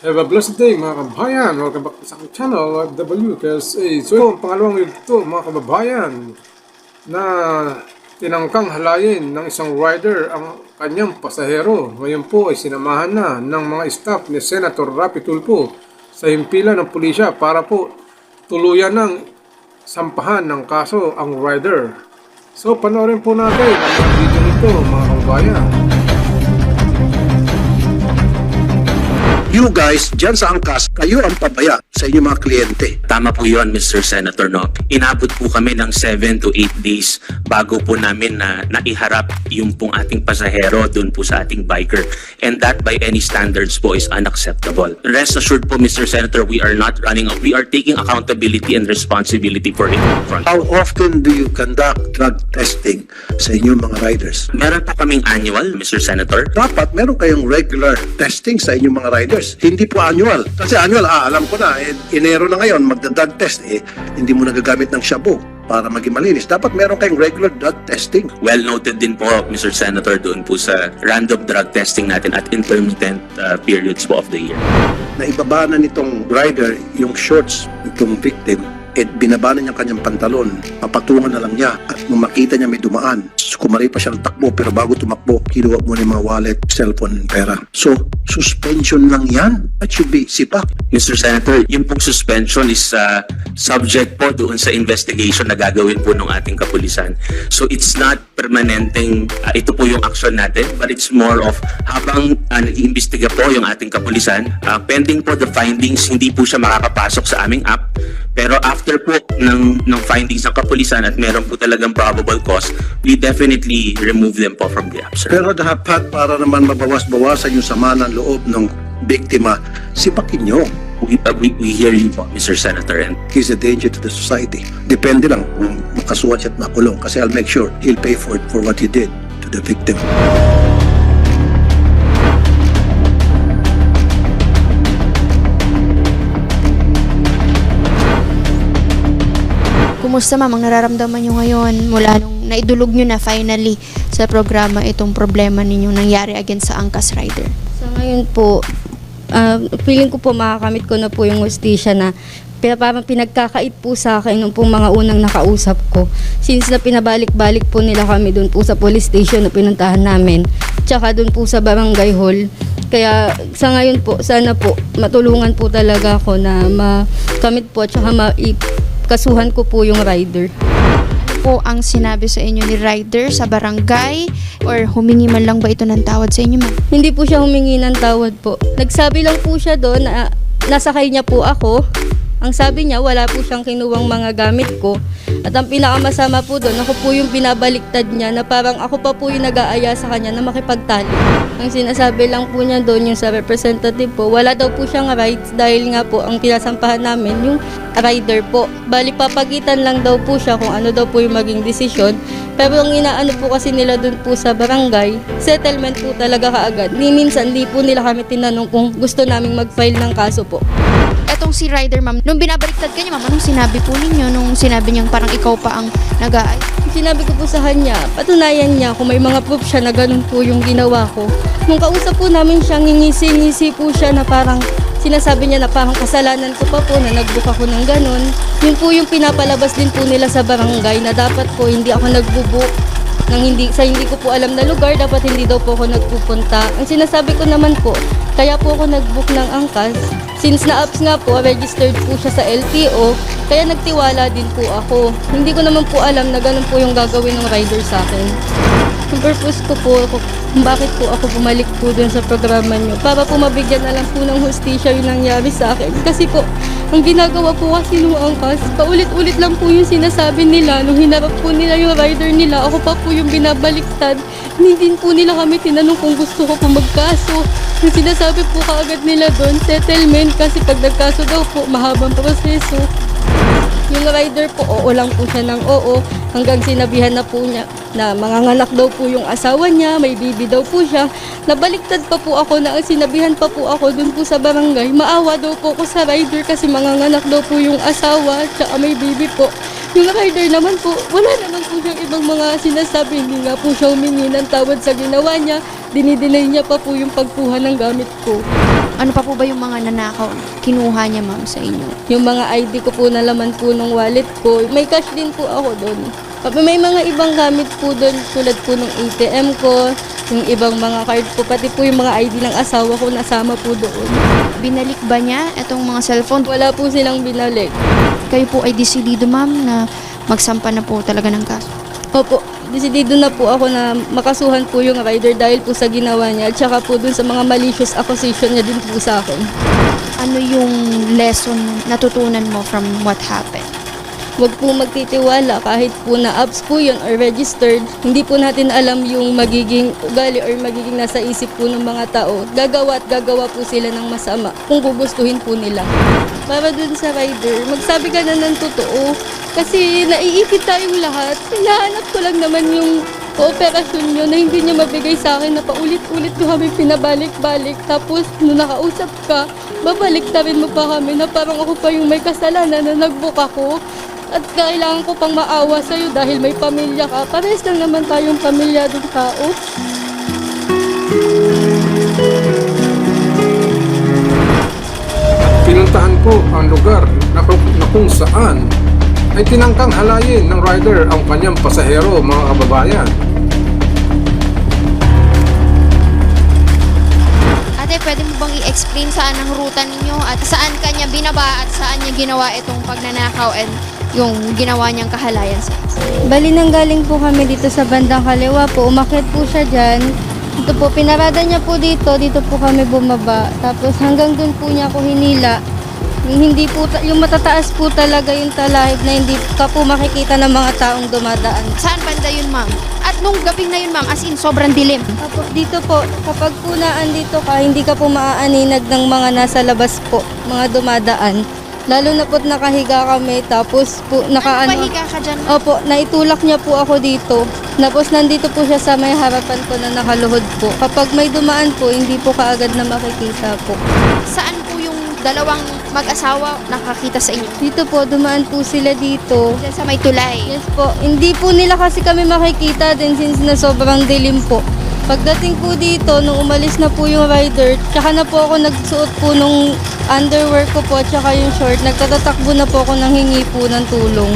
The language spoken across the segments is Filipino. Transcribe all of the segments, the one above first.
Have a blessed day mga kababayan. Welcome back sa aking channel, WKSA. So ito, ang pangalawang ito mga kababayan na tinangkang halayin ng isang rider ang kanyang pasahero. Ngayon po ay sinamahan na ng mga staff ni Senator Rapi Tulfo sa himpilan ng pulisya para po tuluyan ng sampahan ng kaso ang rider. So panoorin po natin ang video nito mga kababayan. You guys, dyan sa angkas, kayo ang pabaya sa inyong mga kliyente. Tama po yun, Mr. Senator, no? Inabot po kami ng 7 to 8 days bago po namin na naiharap yung pong ating pasahero doon po sa ating biker. And that by any standards po is unacceptable. Rest assured po, Mr. Senator, we are not running out. We are taking accountability and responsibility for it front. How often do you conduct drug testing sa inyong mga riders? Meron po kaming annual, Mr. Senator. Dapat meron kayong regular testing sa inyong mga riders. Hindi po annual. Kasi annual, ah, alam ko na, eh, Enero na ngayon, magda-drug test, eh, hindi mo nagagamit ng shabu para maging malinis. Dapat meron kayong regular drug testing. Well noted din po, Mr. Senator, doon po sa random drug testing natin at intermittent uh, periods po of the year. na ibaba na nitong rider yung shorts nitong victim at binaba na niya ang kanyang pantalon, papatungan na lang niya at nung makita niya may dumaan, kumari pa siya ng takbo pero bago tumakbo, kinuha mo na yung mga wallet, cellphone, pera. So, suspension lang yan. That should be sipak. Mr. Senator, yung pong suspension is uh, subject po doon sa investigation na gagawin po ng ating kapulisan. So it's not permanenteng, uh, ito po yung action natin, but it's more of habang uh, nag-iimbestiga po yung ating kapulisan, uh, pending po the findings, hindi po siya makakapasok sa aming app. Pero after po ng, ng findings ng kapulisan at meron po talagang probable cause, we definitely remove them po from the app, sir. Pero dapat para naman mabawas-bawasan yung sama ng loob ng biktima, sipakin nyo. We, uh, we, we hear you po, Mr. Senator, and He's a danger to the society. Depende lang kung makasuhan siya at makulong kasi I'll make sure he'll pay for it for what he did to the victim. Kumusta ma'am ang nararamdaman nyo ngayon mula nung naidulog nyo na finally sa programa itong problema ninyong nangyari against sa Angkas Rider? Sa ngayon po, ah, feeling ko po makakamit ko na po yung hustisya na parang pinagkakait po sa akin nung pong mga unang nakausap ko. Since na pinabalik-balik po nila kami doon po sa police station na pinuntahan namin, tsaka doon po sa barangay hall. Kaya sa ngayon po, sana po matulungan po talaga ako na makamit po at tsaka maikasuhan ko po yung rider. Ano po ang sinabi sa inyo ni Rider sa barangay or humingi man lang ba ito ng tawad sa inyo ma'am? Hindi po siya humingi ng tawad po. Nagsabi lang po siya doon na nasakay niya po ako. Ang sabi niya, wala po siyang kinuwang mga gamit ko. At ang pinakamasama po doon, ako po yung binabaliktad niya na parang ako pa po yung nag-aaya sa kanya na makipagtali. Ang sinasabi lang po niya doon yung sa representative po, wala daw po siyang rights dahil nga po ang pinasampahan namin yung rider po. Bali papagitan lang daw po siya kung ano daw po yung maging desisyon. Pero ang inaano po kasi nila doon po sa barangay, settlement po talaga kaagad. Ni minsan di po nila kami tinanong kung gusto naming mag-file ng kaso po. Etong si Rider ma'am, nung binabaliktad ka niya ma'am, anong sinabi po ninyo nung sinabi niyang parang ikaw pa ang nag-aay? Sinabi ko po sa kanya, patunayan niya kung may mga proof siya na ganun po yung ginawa ko. Nung kausap po namin siya, ngingisi-ngisi po siya na parang sinasabi niya na parang kasalanan ko pa po na nagbook ako ng ganun. Yun po yung pinapalabas din po nila sa barangay na dapat po hindi ako nagbubook nang hindi sa hindi ko po alam na lugar dapat hindi daw po ako nagpupunta. Ang sinasabi ko naman po, kaya po ako nagbook ng angkas since na apps nga po registered po siya sa LTO, kaya nagtiwala din po ako. Hindi ko naman po alam na ganun po yung gagawin ng rider sa akin. Yung purpose ko po, kung bakit po ako bumalik po dun sa programa nyo. Para po mabigyan na lang po ng hustisya yung nangyari sa akin. Kasi po, ang ginagawa po kasi nung angkas, paulit-ulit lang po yung sinasabi nila. Nung hinarap po nila yung rider nila, ako pa po yung binabaliktad. Hindi po nila kami tinanong kung gusto ko po magkaso. Yung sinasabi po kaagad nila doon, settlement kasi pag nagkaso daw po, mahabang proseso. Yung rider po, oo lang po siya ng oo. Hanggang sinabihan na po niya na manganganak daw po yung asawa niya, may bibi daw po siya. Nabaliktad pa po ako na sinabihan pa po ako dun po sa barangay. Maawa daw po ako sa rider kasi manganganak daw po yung asawa tsaka may bibi po. Yung rider naman po, wala naman po siyang ibang mga sinasabi. Hindi nga po siya humingi ng tawad sa ginawa niya. Dinidinay niya pa po yung pagkuha ng gamit ko. Ano pa po ba yung mga nanakaw? Kinuha niya ma'am sa inyo? Yung mga ID ko po na laman po ng wallet ko, may cash din po ako doon. May mga ibang gamit po doon, tulad po ng ATM ko, yung ibang mga card po, pati po yung mga ID ng asawa ko nasama po doon. Binalik ba niya itong mga cellphone? Wala po silang binalik. Kayo po ay decidido ma'am na magsampa na po talaga ng kaso. Opo, desidido na po ako na makasuhan po yung rider dahil po sa ginawa niya at saka po dun sa mga malicious accusation niya din po sa akin. Ano yung lesson natutunan mo from what happened? Huwag po magtitiwala kahit po na apps po yun or registered. Hindi po natin alam yung magiging ugali or magiging nasa isip po ng mga tao. Gagawa at gagawa po sila ng masama kung gugustuhin po nila. Para dun sa rider, magsabi ka na ng totoo. Kasi naiipit tayong lahat. Hinahanap ko lang naman yung kooperasyon nyo na hindi nyo mabigay sa akin na paulit-ulit ko kami pinabalik-balik. Tapos, nung nakausap ka, babalik na rin mo pa kami na parang ako pa yung may kasalanan na nag-book ako. At kailangan ko pang maawa sa'yo dahil may pamilya ka. Parehas lang naman tayong pamilyadong tao. Pinuntahan ko ang lugar na kung, na kung saan ay tinangkang halayin ng rider ang kanyang pasahero mga kababayan. Ate, pwede mo bang i-explain saan ang ruta ninyo at saan kanya binaba at saan niya ginawa itong pagnanakaw and yung ginawa niyang kahalayan sa Bali nang galing po kami dito sa bandang kaliwa po. Umakyat po siya dyan. Ito po, pinarada niya po dito. Dito po kami bumaba. Tapos hanggang dun po niya ako hinila. Hindi po, yung matataas po talaga yung talahib na hindi ka po makikita ng mga taong dumadaan. Saan banda yun, ma'am? At nung gabi na yun, ma'am, as in, sobrang dilim. Apo, dito po, kapag po naandito ka, hindi ka po maaaninag ng mga nasa labas po, mga dumadaan. Lalo na po't nakahiga kami, tapos po nakaano. Pahiga ka dyan. Opo, naitulak niya po ako dito. Tapos nandito po siya sa may harapan ko na nakaluhod po. Kapag may dumaan po, hindi po kaagad na makikita po. Saan po yung dalawang mag-asawa nakakita sa inyo? Dito po, dumaan po sila dito. Diyan sa may tulay. Yes po, hindi po nila kasi kami makikita din since na sobrang dilim po. Pagdating po dito, nung umalis na po yung rider, tsaka na po ako nagsuot po nung underwear ko po, tsaka yung short, nagtatatakbo na po ako nang hingi po ng tulong.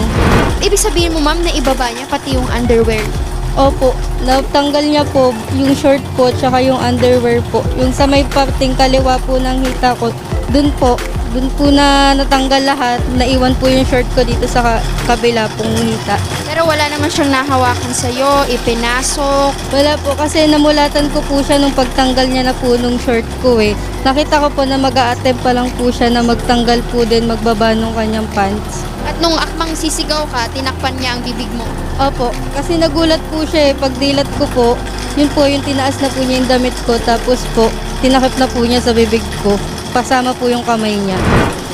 Ibig sabihin mo, ma'am, na ibaba niya pati yung underwear. Opo, natanggal niya po yung short po tsaka yung underwear po. Yung sa may parting kaliwa po ng hita ko, dun po, dun po na natanggal lahat. Naiwan po yung short ko dito sa ka- kabila pong hita. Pero wala naman siyang nahawakan sa'yo, ipinasok. Wala po kasi namulatan ko po siya nung pagtanggal niya na po nung short ko eh. Nakita ko po na mag attempt pa lang po siya na magtanggal po din magbaba nung kanyang pants. At nung akmang sisigaw ka, tinakpan niya ang bibig mo. Opo, kasi nagulat po siya eh. Pagdilat ko po, yun po yung tinaas na po niya yung damit ko. Tapos po, tinakip na po niya sa bibig ko. Pasama po yung kamay niya.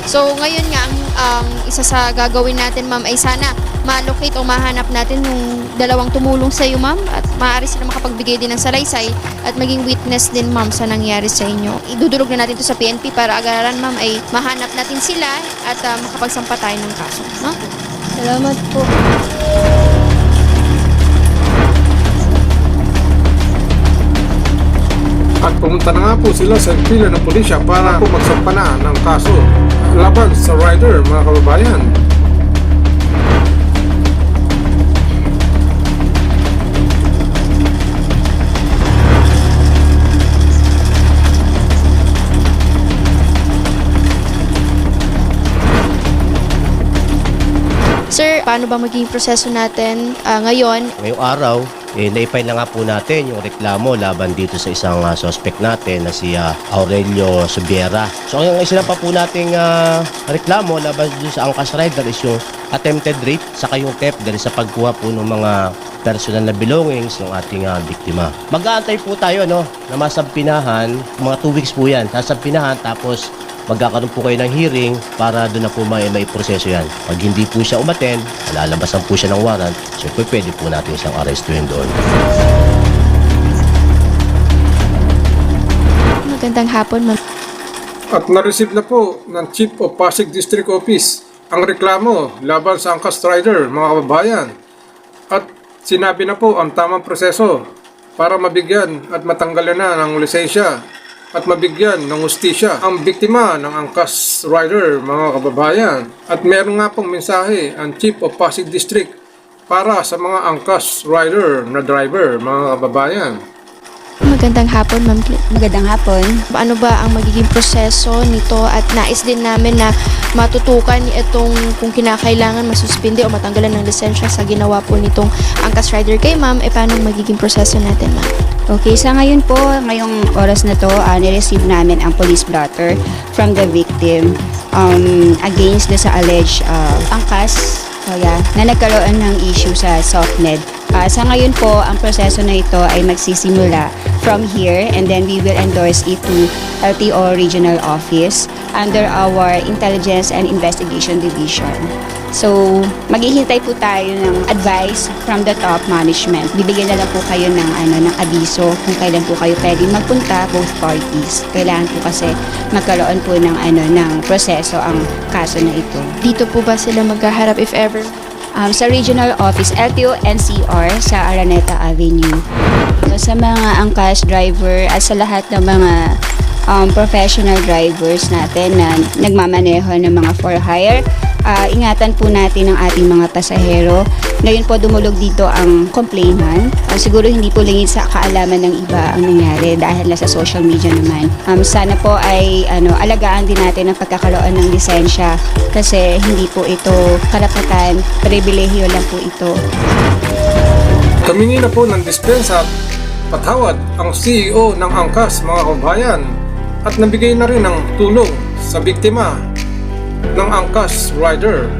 So ngayon nga, ang, ang isa sa gagawin natin, ma'am, ay sana ma-locate o mahanap natin yung dalawang tumulong sa iyo, ma'am. At maaari sila makapagbigay din ng salaysay at maging witness din, ma'am, sa nangyari sa inyo. Idudulog na natin to sa PNP para agaran, ma'am, ay mahanap natin sila at ah, makapagsampa tayo ng kaso. No? Salamat po. At pumunta na nga po sila sa pila ng pulisya para po magsampa na ng kaso laban sa rider mga kababayan. Sir, paano ba magiging proseso natin ah, ngayon? Ngayong araw, eh, naipay na nga po natin yung reklamo laban dito sa isang ah, suspect natin na si ah, Aurelio Subiera. So ang isa pa po nating ah, reklamo laban dito sa Angkas Rider is yung attempted rape saka yung theft dahil sa pagkuha po ng mga personal na belongings ng ating ah, biktima. Mag-aantay po tayo no, na masampinahan, mga 2 weeks po yan, sasampinahan tapos magkakaroon po kayo ng hearing para doon na po may, may proseso yan. Pag hindi po siya umaten, lalabasan po siya ng warrant, so pwede po natin siyang arrestuhin doon. Magandang hapon, ma'am. At na-receive na po ng Chief of Pasig District Office ang reklamo laban sa Angkas Rider mga kababayan. At sinabi na po ang tamang proseso para mabigyan at matanggalan na ng lisensya at mabigyan ng hustisya ang biktima ng angkas rider mga kababayan. At meron nga pong mensahe ang Chief of Pasig District para sa mga angkas rider na driver mga kababayan. Magandang hapon, Ma'am Cl- Magandang hapon. Ano ba ang magiging proseso nito at nais din namin na matutukan itong kung kinakailangan masuspindi o matanggalan ng lisensya sa ginawa po nitong angkas rider kay ma'am, e paano magiging proseso natin ma'am? Okay, sa ngayon po, ngayong oras na to, uh, nireceive namin ang police blotter from the victim um, against the sa alleged uh, angkas oh yeah, na nagkaroon ng issue sa SOCMED. Uh, sa ngayon po, ang proseso na ito ay magsisimula from here and then we will endorse it to LTO Regional Office under our Intelligence and Investigation Division. So, maghihintay po tayo ng advice from the top management. Bibigyan na lang po kayo ng ano ng abiso kung kailan po kayo pwedeng magpunta both parties. Kailangan po kasi magkaroon po ng ano ng proseso ang kaso na ito. Dito po ba sila maghaharap if ever? Um, sa regional office LTO NCR sa Araneta Avenue. So, sa mga angkas driver at sa lahat ng mga um, professional drivers natin na nagmamaneho ng mga for hire, ah, ingatan po natin ang ating mga pasahero. Ngayon po dumulog dito ang complainant. Ah, siguro hindi po lingid sa kaalaman ng iba ang nangyari dahil nasa social media naman. Um, sana po ay ano, alagaan din natin ang pagkakaroon ng lisensya kasi hindi po ito karapatan, pribilehiyo lang po ito. Kamingi na po ng dispensa at patawad ang CEO ng Angkas mga kababayan at nabigay na rin ng tulong sa biktima ng Angkas rider.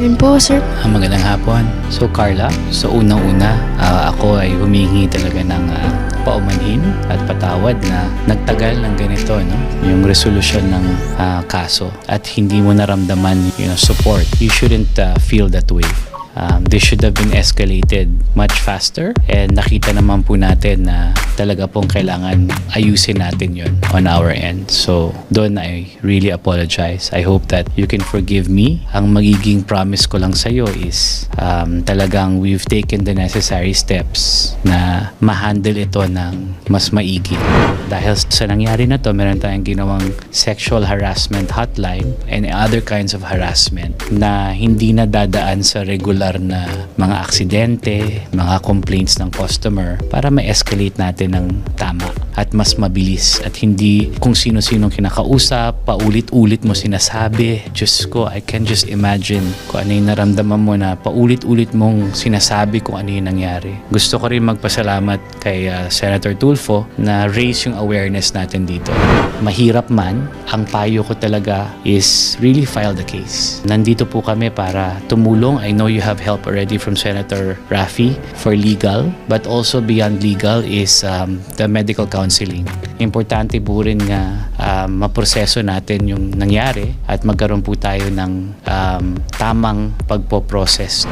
Yun po, sir. Ah, magandang hapon. So Carla, so unang-una, ah, ako ay humingi talaga ng ah, paumanhin at patawad na nagtagal ng ganito, no? Yung resolution ng ah, kaso at hindi mo naramdaman know, support. You shouldn't ah, feel that way. Um, this should have been escalated much faster and nakita naman po natin na talaga pong kailangan ayusin natin yon on our end. So, doon I really apologize. I hope that you can forgive me. Ang magiging promise ko lang sa'yo is um, talagang we've taken the necessary steps na ma-handle ito ng mas maigi. Dahil sa nangyari na to, meron tayong ginawang sexual harassment hotline and other kinds of harassment na hindi na dadaan sa regular na mga aksidente, mga complaints ng customer para ma-escalate natin ng tama at mas mabilis at hindi kung sino-sinong kinakausap, paulit-ulit mo sinasabi. Diyos ko, I can just imagine kung ano yung naramdaman mo na paulit-ulit mong sinasabi kung ano yung nangyari. Gusto ko rin magpasalamat kay uh, Senator Tulfo na raise yung awareness natin dito. Mahirap man, ang payo ko talaga is really file the case. Nandito po kami para tumulong. I know you have help already from Senator Rafi for legal, but also beyond legal is um, the medical counseling. Importante po rin nga um, maproseso natin yung nangyari at magkaroon po tayo ng um, tamang pagpo-process.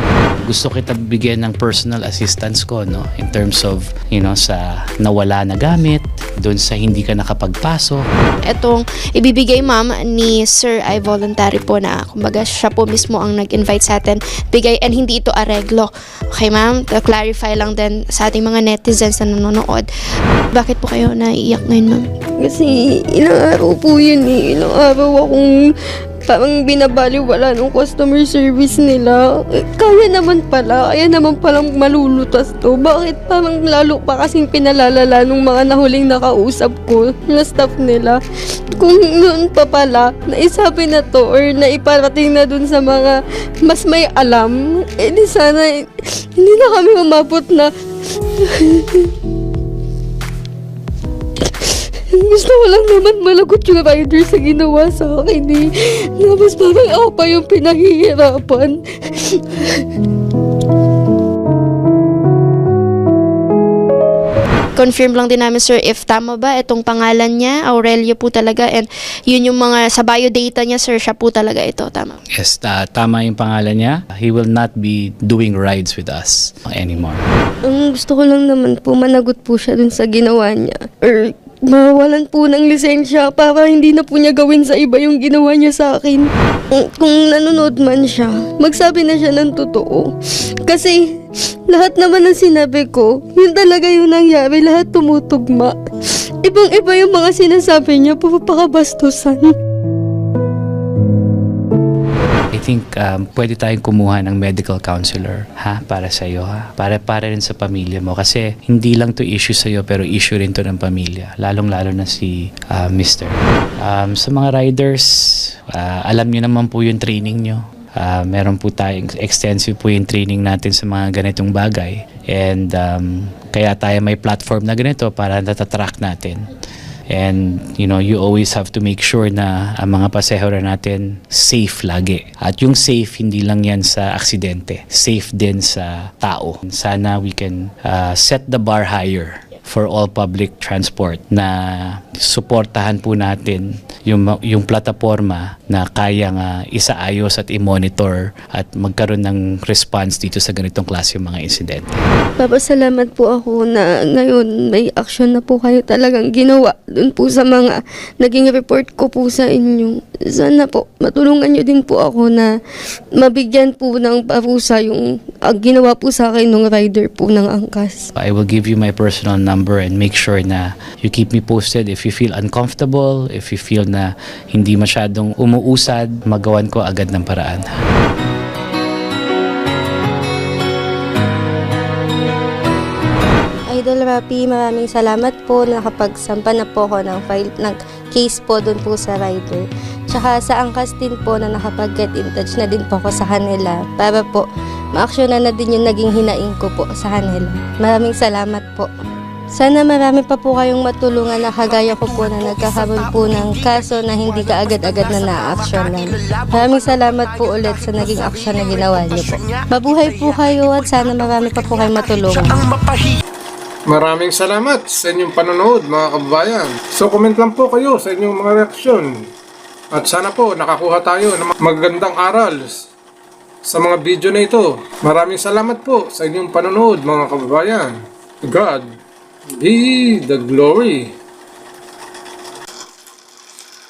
Gusto kita bigyan ng personal assistance ko no in terms of you know sa nawala na gamit, doon sa hindi ka nakapagpasok, Itong ibibigay ma'am ni Sir ay voluntary po na kumbaga siya po mismo ang nag-invite sa atin bigay and hindi ito areglo. Okay ma'am, to clarify lang din sa ating mga netizens na nanonood. Bakit po kayo naiiyak ngayon ma'am? Kasi ilang araw po yun eh. Ilang araw akong parang binabaliwala ng customer service nila. Kaya naman pala, kaya naman palang malulutas to. Bakit parang lalo pa kasing pinalalala nung mga nahuling nakausap ko na staff nila. Kung noon pa pala, naisabi na to or naiparating na dun sa mga mas may alam, eh di sana eh, hindi na kami umabot na Gusto ko lang naman malagot yung rider sa ginawa sa akin eh. Tapos parang ako pa yung pinahihirapan. Confirm lang din namin sir if tama ba itong pangalan niya, Aurelio po talaga and yun yung mga sa biodata niya sir, siya po talaga ito, tama. Yes, ta- tama yung pangalan niya. He will not be doing rides with us anymore. Ang gusto ko lang naman po, managot po siya dun sa ginawa niya. Or mawalan po ng lisensya para hindi na po niya gawin sa iba yung ginawa niya sa akin. Kung, kung nanonood man siya, magsabi na siya ng totoo. Kasi lahat naman ng sinabi ko, yun talaga yung nangyari, lahat tumutugma. ibang-iba yung mga sinasabi niya, pupapakabastusan. I think um, pwede tayong kumuha ng medical counselor ha para sa iyo ha. Para para rin sa pamilya mo. Kasi hindi lang to issue sa iyo pero issue rin to ng pamilya. Lalong-lalo na si uh, Mr. Um, sa mga riders uh, alam niyo naman po yung training niyo Uh, meron po tayong extensive po yung training natin sa mga ganitong bagay. And um, kaya tayo may platform na ganito para natatrack natin And you know, you always have to make sure na ang mga pasahero natin safe lagi. At yung safe hindi lang yan sa aksidente, safe din sa tao. Sana we can uh, set the bar higher for all public transport na suportahan po natin yung yung plataforma na kayang uh, isaayos at i-monitor at magkaroon ng response dito sa ganitong klase mga insidente. Papasalamat po ako na ngayon may action na po kayo talagang ginawa dun po sa mga naging report ko po sa inyo. Sana po matulungan nyo din po ako na mabigyan po ng parusa yung ang ginawa po sa akin ng rider po ng angkas. I will give you my personal number and make sure na you keep me posted if you feel uncomfortable, if you feel na hindi masyadong umuusad, magawan ko agad ng paraan. Idol Rapi, maraming salamat po na nakapagsampa na po ako ng file ng case po doon po sa rider. Tsaka sa angkas din po na nakapag-get in touch na din po ako sa kanila para po ma-actionan na din yung naging hinaing ko po sa kanila. Maraming salamat po. Sana marami pa po kayong matulungan na kagaya ko po na nagkakaroon po ng kaso na hindi ka agad-agad na na-actionan. Maraming salamat po ulit sa naging action na ginawa niyo po. Mabuhay po kayo at sana marami pa po kayong matulungan. Maraming salamat sa inyong panonood mga kababayan. So comment lang po kayo sa inyong mga reaksyon. At sana po nakakuha tayo ng magagandang aral sa mga video na ito. Maraming salamat po sa inyong panonood mga kababayan. God be the glory.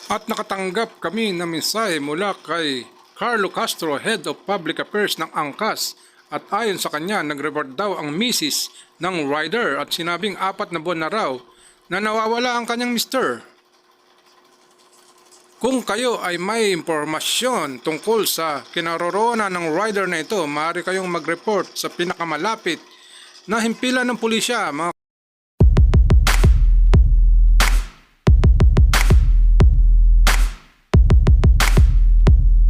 At nakatanggap kami ng mensahe mula kay Carlo Castro, Head of Public Affairs ng Angkas. At ayon sa kanya, nag-report daw ang misis ng rider at sinabing apat na buwan na raw na nawawala ang kanyang mister. Kung kayo ay may impormasyon tungkol sa kinaroroonan ng rider na ito, maaari kayong mag-report sa pinakamalapit na himpilan ng pulisya, mga